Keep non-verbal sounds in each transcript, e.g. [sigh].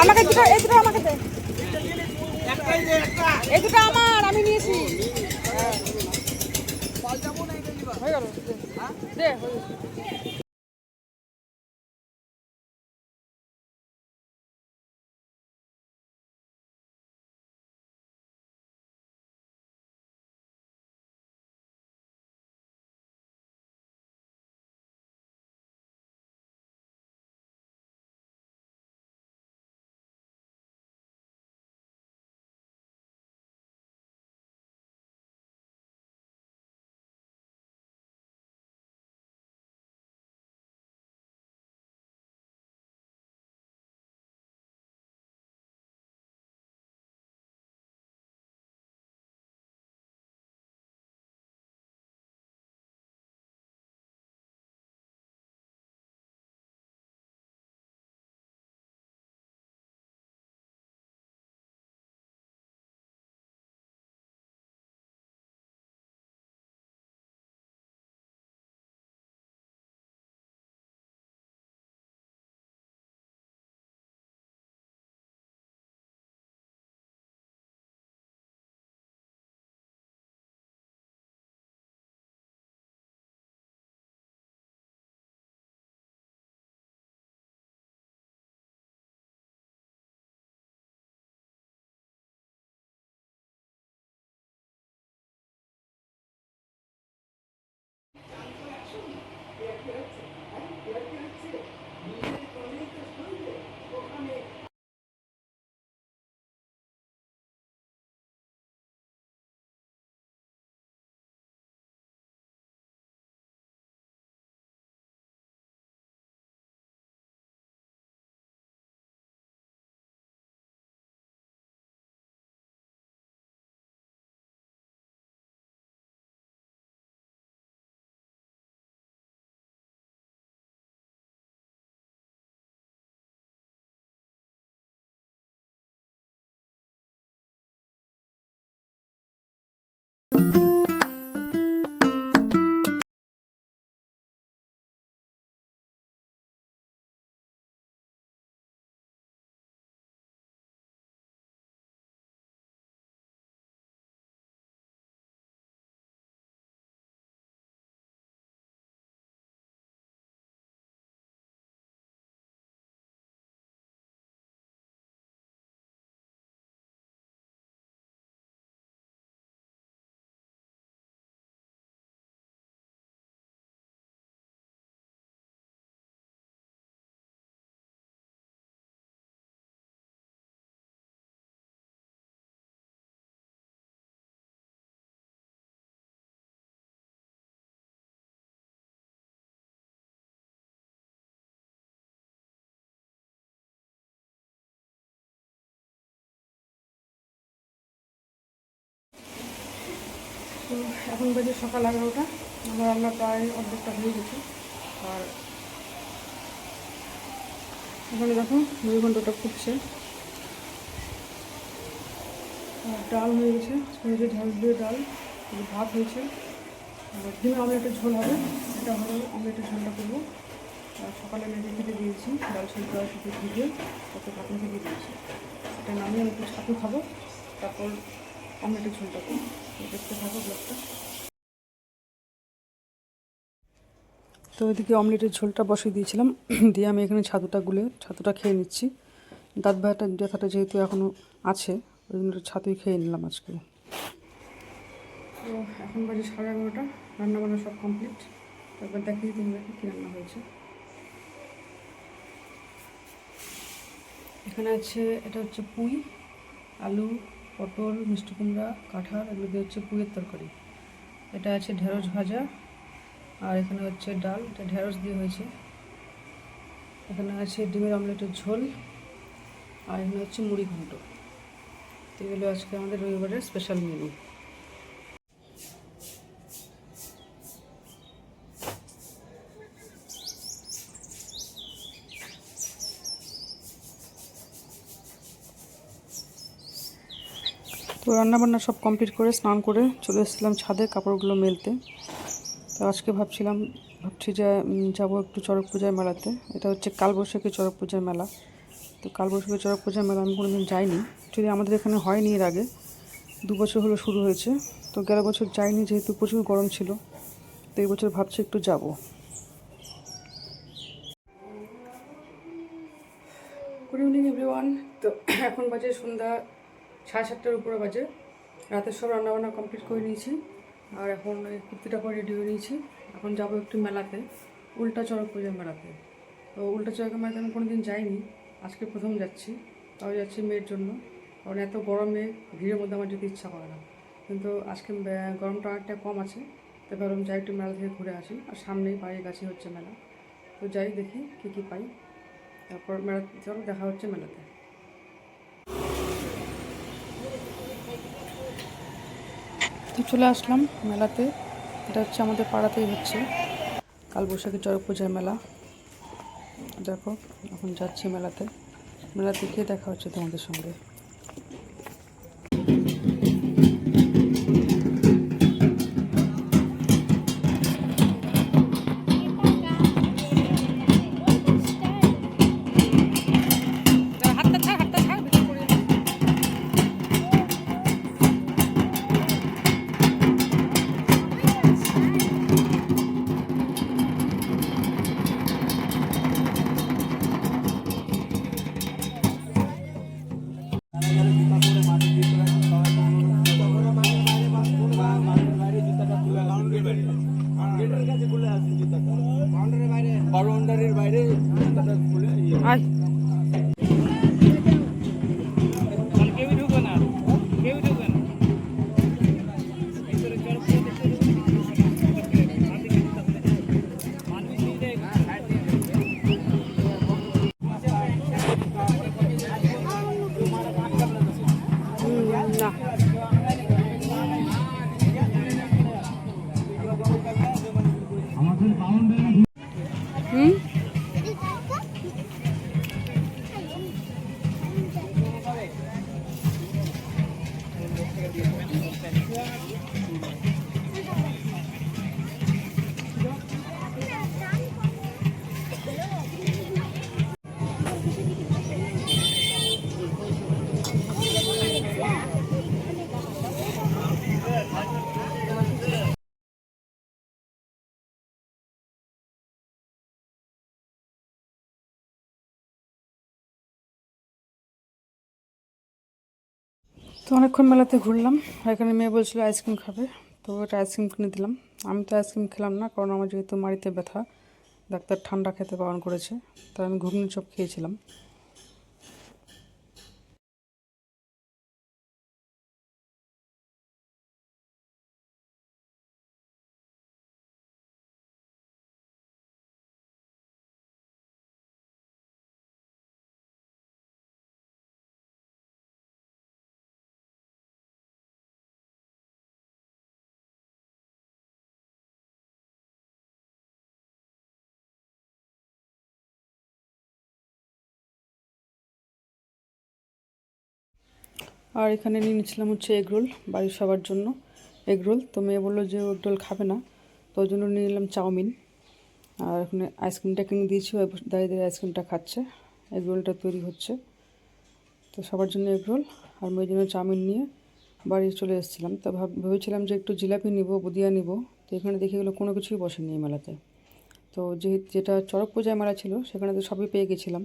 আমাকে দুটো এই দুটো আমাকে দে। এই দুটো আমার আমি নিয়েছি। হয়ে। গেল। দে। তো এখন বাজে সকাল এগারোটা। আমার রান্না প্রায় অর্ধেকটা হয়ে গেছে। আর এখানে দেখো মুড়ি ঘন্টটা ফুটছে। আর ডাল হয়ে গেছে। হয়েছে ঝাল দিয়ে ডাল ভাত হয়েছে। আর ডিমে অমলেটের ঝোল হবে। এটা হলো অমলেটের ঝোলটা করব। আর সকালে মেঘে খেতে দিয়েছি। ডাল সেদ্ধ আর শুধু ভিজে তাতে কাপড় থেকে দিয়েছি। এটা নামিয়ে আমি একটু ছাতু খাব। তারপর অমলেটের ঝোলটা করব। তো ওইদিকে অমলেটের ঝোলটা বসিয়ে দিয়েছিলাম। [clears throat] দিয়ে আমি এখানে ছাতুটা গুলে ছাতুটা খেয়ে নিচ্ছি। দাঁত ব্যথাটা ব্যথাটা যেহেতু এখনও আছে, ওই জন্য ছাতুই খেয়ে নিলাম আজকে। তো এখন বাজে সাড়ে এগারোটা রান্না বান্না সব কমপ্লিট তারপর দেখিয়ে তোমাদেরকে কী রান্না হয়েছে। এখানে আছে, এটা হচ্ছে পুঁই, আলু পটল, মিষ্টি কুমড়া, কাঁঠাল, এগুলো দিয়ে হচ্ছে পুঁয়ের তরকারি। এটা আছে ঢেঁড়স ভাজা, আর এখানে হচ্ছে ডাল, এটা ঢেঁড়স দিয়ে হয়েছে। এখানে আছে ডিমের অমলেটের ঝোল, আর এখানে হচ্ছে মুড়ি ঘন্ট। তো এগুলো আজকে আমাদের রবিবারের স্পেশাল মেনু তো রান্নাবান্না সব কমপ্লিট করে স্নান করে চলে এসেছিলাম ছাদে কাপড়গুলো মেলতে। তো আজকে ভাবছিলাম, ভাবছি যে যাব একটু চড়ক পূজায় মেলাতে। এটা হচ্ছে কালবৈশাখী চড়ক পূজার মেলা। তো কালবৈশাখী চড়ক পূজার মেলা আমি কোনোদিন যাইনি। যদি আমাদের এখানে হয়নি এর আগে, দু বছর হলো শুরু হয়েছে। তো গেল বছর যাইনি যেহেতু প্রচুর গরম ছিল। তো এই বছর ভাবছি একটু যাব। গুড ইভিনিং এভরিওয়ান তো এখন বাজে সন্ধ্যা সাড়ে সাতটার উপরে বাজে। রাতের সব রান্নাবান্না কমপ্লিট করে নিয়েছি। আর এখন কুর্তিটা পরে রেডি হয়ে নিয়েছি। এখন যাব একটু মেলাতে। উল্টা চড়ক পূজার মেলাতে। তো উল্টা চড়ক মেলাতে আমি কোনোদিন যাইনি। আজকে প্রথম যাচ্ছি। তাও যাচ্ছি মেয়ের জন্য। কারণ এত গরমে ভিড়ের মধ্যে আমার যেতে ইচ্ছা করে না। কিন্তু আজকে গরমটা অনেকটা কম আছে। তো ভাবলাম যাই একটু মেলা থেকে ঘুরে আসি। আর সামনেই বাড়ির কাছে হচ্ছে মেলা। তো যাই দেখি কী কী পাই। তারপর মেলা দেখা হচ্ছে মেলাতে। চলে আসলাম মেলাতে। এটা হচ্ছে আমাদের পাড়াতেই হচ্ছে। কালবৈশাখী চরক পূজার মেলা। দেখো, এখন যাচ্ছি মেলাতে। মেলাতে গিয়ে দেখা হচ্ছে তোমাদের সঙ্গে। は。তো অনেকক্ষণ মেলাতে ঘুরলাম। এখানে মেয়ে বলছিল আইসক্রিম খাবে। তো ওটা আইসক্রিম কিনে দিলাম। আমি তো আইসক্রিম খেলাম না, কারণ আমার যেহেতু মাড়িতে ব্যথা, ডাক্তার ঠান্ডা খেতে বারণ করেছে, তাই আমি ঘুগনি চপ খেয়েছিলাম। আর এখানে নিয়ে নিয়েছিলাম হচ্ছে এগ রোল, বাড়ির সবার জন্য এগ রোল। তো মেয়ে বলল যে এগ রোল খাবে না, তো ওই জন্য নিয়ে নিলাম চাউমিন। আর এখানে আইসক্রিমটা কিনে দিয়েছি দাঁড়িয়ে দাঁড়িয়ে আইসক্রিমটা খাচ্ছে। এগ রোলটা তৈরি হচ্ছে। তো সবার জন্য এগ রোল আর মেয়ের জন্য চাউমিন নিয়ে বাড়ি চলে এসেছিলাম। তো ভাব, ভেবেছিলাম যে একটু জিলাপি নিব, বুদিয়া নিব। তো এখানে দেখে গেলো কোনো কিছুই বসেনি এই মেলাতে। তো যে যেটা চড়ক পূজায় মেলা ছিল, সেখানে তো সবই পেয়ে গেছিলাম।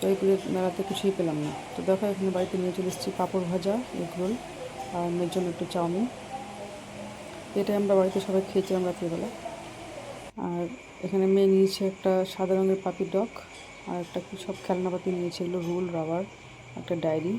পুজোর মেলাতে কিছুই পেলাম না। তো দেখো, এখানে বাড়িতে নিয়ে চলে এসেছি পাঁপড় ভাজা এগ রোল আর মেয়ের জন্য একটু চাউমিন। এটাই আমরা বাড়িতে সবাই খেয়েছিলাম রাত্রিবেলা। আর এখানে মেয়ে নিয়েছে একটা সাদা রঙের পাপি ডক আর একটা সব খেলনাপাতি নিয়েছে, এগুলো রুল, রাবার, একটা ডায়েরি।